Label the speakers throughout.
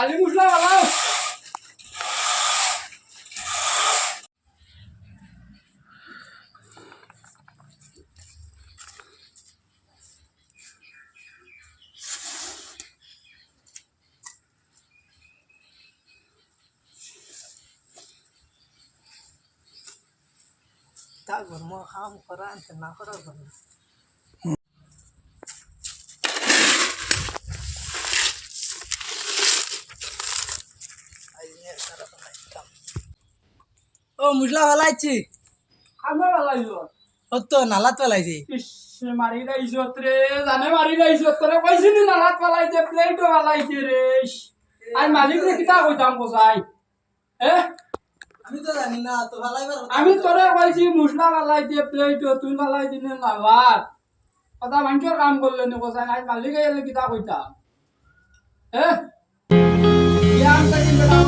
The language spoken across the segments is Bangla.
Speaker 1: বালি মশলা বালাও
Speaker 2: তারপর মো কাম করা আনতে না করার জন্য ও মুসলা ফেলাইছি
Speaker 1: খামে বালাইছো
Speaker 2: ও তো নালাত ফেলাইছি
Speaker 1: মারি রাইছো রে জানে মারি রাইছো তোরে কইছিলি না রাত বালাইতে প্লেটও বালাইছে রে। আই মালিক রে কিতা কইতাম কোসাই এ
Speaker 2: আমি তো জানি না তো ফেলাইবার
Speaker 1: আমি তোরে কইছি মশলা বালাইতে প্লেটও তুই দিনে না ভাত কথা মানুষের কাম করলে নি কোসাই আই মালিক এলে কিতা কইতাম? এ ইয়ান তাকি বেটা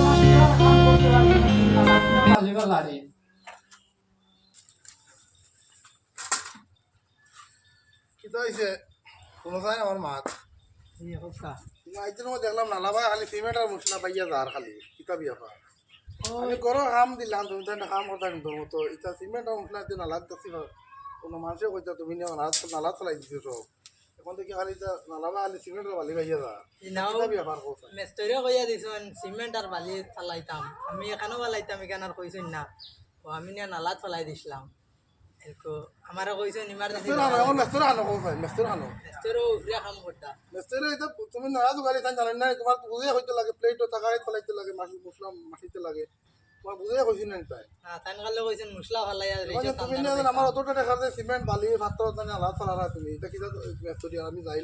Speaker 3: আমার মই দেখলাম নালা ভাই খালি সিমেন্ট আর মশলা পাইয়া যার খালি কিতা বিয়া পা আমি করো কাম দিলাম তুমি তাই কাম করতা কিন্তু মতো ইটা সিমেন্ট আর মশলা দিয়ে নালাত কোনো মানুষে কইতা তুমি নিয়ে নালাত নালাত চলাই দিছো সব এখন থেকে খালি ইটা খালি সিমেন্ট বালি পাইয়া যা
Speaker 2: মেস্তরিও কইয়া দিছুন সিমেন্ট আর বালি ফেলাইতাম আমি এখানেও ফেলাইতাম এখানে আর কইছুন না। ও আমি নিয়ে নালাত ফেলাই দিছিলাম। আমারও কইছুন ইমার্জেন্সি
Speaker 3: মেস্তর আনো এখন মেস্তর আনো মেস্তর আনো।
Speaker 2: কাম করতা
Speaker 3: মেস্তর এটা তুমি গাড়ি তাই জানেন না তোমার বুঝে হইতে লাগে প্লেটও তাকাই ফেলাইতে লাগে মাছ মশলা লাগে। তোমার বুঝে হইছি না তাই তুমি যেন আমার দেখা যায় সিমেন্ট বালি পাথর জানে তুমি আমি যাই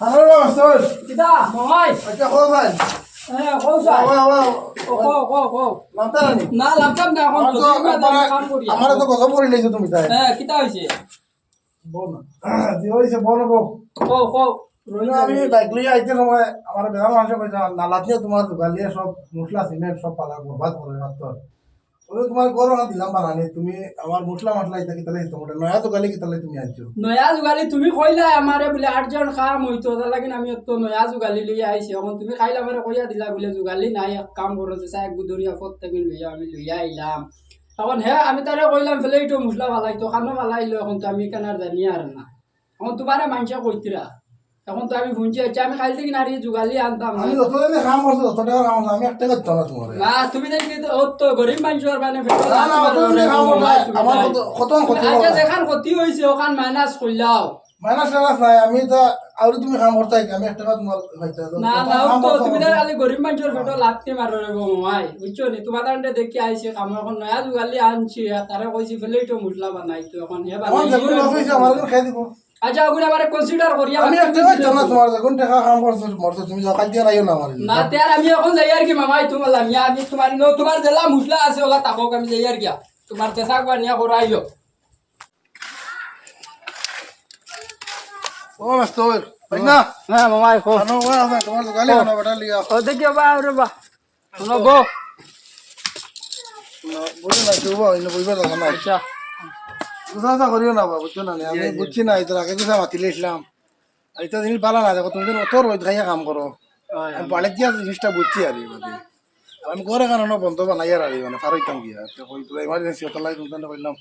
Speaker 3: হ্যালো
Speaker 1: মহাই।
Speaker 3: আচ্ছা কো ভাই।
Speaker 1: হ্যাঁ ও কো কো কো
Speaker 3: নামতা
Speaker 1: না লাগাম না এখন কাম করি
Speaker 3: আমার তো গজব করে লইছো তুমি তাই।
Speaker 1: হ্যাঁ কিতা হইছে
Speaker 3: বোন। দি হইছে বোন
Speaker 1: কো
Speaker 3: আমি বাইক লই আইতে সময় আমার বেলা মানুষ কইতা নালাতিও তোমার সব মশলা, সিমেন্ট সব পালা, বরবাদ করে মাত্র ওই তোমার গরো না দিলাম তুমি আমার মশলা মশলা ইতা কিতালে নয়া দোকালি কিতালে তুমি আনছো?
Speaker 1: নয়া যুগালি তুমি কইলা, আমারে বলে আটজন কাম হইতো তার লাগিন আমি তো নয়া যুগালি লইয়া আইছি। এখন তুমি খাইলা, আমারে কইয়া দিলা, বলে যুগালি নাই কাম করো, যে চাই গুদরিয়া প্রত্যেকদিন লইয়া আমি লইয়া আইলাম। এখন হ্যাঁ আমি তারে কইলাম, ফেলে এইটো মশলা ফালাইতো খানো ফালাইলো এখন তো আমি কেনার জানি আর না। এখন তোমারে মানুষে কইতিরা এখন তো আমি ভুঞ্জি আছি আমি খাইতে কিনা আর যুগালি আনতাম।
Speaker 3: আমি যত দিনে কাম করছ তত টাকা কাম আমি একটা করতাম না তোমার।
Speaker 1: না তুমি দেখি তো ও তো গরিব মানুষের মানে
Speaker 3: না না দিনে কাম করছ আমার কত কত
Speaker 1: আচ্ছা যেখান ক্ষতি হয়েছে ওখান মাইনাস করলাও।
Speaker 3: মাইনাস টাইনাস নাই আমি তো আর তুমি কাম করতে আমি একটা টাকা তোমার হইতে
Speaker 1: না। না তো তুমি তো খালি গরিব মানুষের ফটো লাভতে মারো রে মাই বুঝছ নি? তোমার তান্ডে দেখি আইছে কাম এখন নয়া যুগালি আনছি আর তারা কইছি ফেলে তো মশলা বানাই তো এখন
Speaker 3: হয়েছে আমার খাই দিব।
Speaker 1: আচ্ছা ওগুলো আমার কনসিডার করিয়া
Speaker 3: আমি একটা করতাম না তোমার যখন টাকা কাম করছ মরছো তুমি সকাল দিয়ে রাইও না
Speaker 1: তার আমি এখন যাই আর কি মামাই তোমার লামিয়া আমি তোমার নো তোমার জেলা মশলা আছে ওলা তাকক আমি যাই আর গিয়া তোমার করা
Speaker 3: না
Speaker 1: মামাই কো
Speaker 3: আনো ওয়া আছে তোমার গালি আনো বেটা লিয়া
Speaker 1: ও দেখিও বা রে বা শোনো গো
Speaker 3: না তুই বুঝবে না
Speaker 1: আচ্ছা।
Speaker 3: বুঝা করিও না বাবা বুঝছ না আমি বুঝছি না এটা আগে কিছু মাতিলে ইসলাম আর এটা জিনিস ভালো না দেখো তুমি অত রোদ খাইয়া কাম করো আমি বাড়ির দিয়া জিনিসটা বুঝছি আর এই বাদে। আমি ঘরে কারণ বন্ধ বানাই আর এই মানে ফারইতাম গিয়া তো হতে লাগে তুমি কইলাম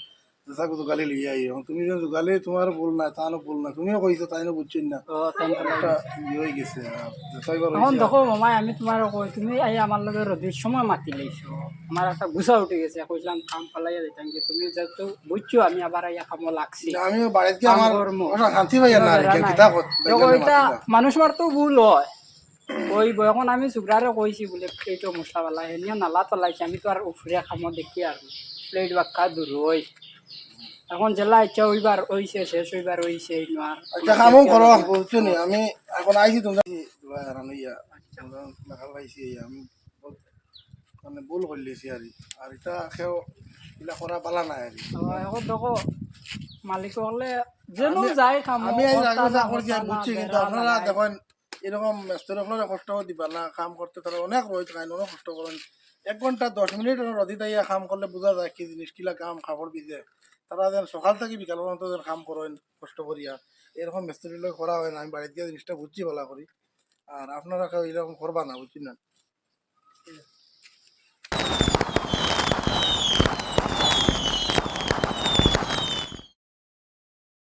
Speaker 3: আই তুমি যে গালি তোমার ভুল না তানো ভুল না তুমিও কইছো তাইনো না।
Speaker 1: ও
Speaker 3: ইয়ে গেছে
Speaker 1: এখন দেখো মামাই আমি তোমার কই তুমি আই আমার লগে রবির সময় মাতি লাইছো। আমার একটা গুছা উঠে গেছে কইলাম কাম দিতাম তুমি যেহেতু বুঝছ আমি আবার আইয়া কামো লাগছি।
Speaker 3: আমি বাড়িতে গিয়ে আমার ওটা শান্তি পাইয়া না আর কি, কিতাব
Speaker 1: এটা মানুষ মার তো ভুল হয়। ওই এখন আমি সুগ্রারে কইছি বলে প্লেটও মশলা বালা এনিয়া নালা তলাইছি আমি তো আর উফরিয়া খামো দেখি আর প্লেট বাক্কা দূর হই এখন জেলা ইচ্ছা হইবার হইছে শেষ হইবার হইছে নোয়ার।
Speaker 3: আচ্ছা কামও করো বুঝছ নি আমি এখন আইছি তোমরা। লাগাল পাইছি আমি মানে ভুল করলেছি আর আর এটা কেউ এগুলা করা পালা নাই আর
Speaker 1: এখন দেখো মালিক হলে যেন যায় খামো
Speaker 3: আমি
Speaker 1: কর্তা
Speaker 3: করছি বুঝছি কিন্তু আপনারা দেখেন এরকম মেস্তর আপনারা কষ্ট দিবা না কাম করতে তারা অনেক রোদ খায় অনেক কষ্ট করেন এক ঘণ্টা দশ মিনিট রদি তাইয়া কাম করলে বোঝা যায় কি জিনিস কিলা কাম খাবার বিজে তারা যেন সকাল থেকে বিকাল পর্যন্ত যেন কাম করেন, কষ্ট করিয়া। এরকম মিস্ত্রি লোক করা হয় না, আমি বাড়িতে গিয়ে জিনিসটা বুঝছি বলা করি। আর আপনারা এরকম করবা না বুঝছি না?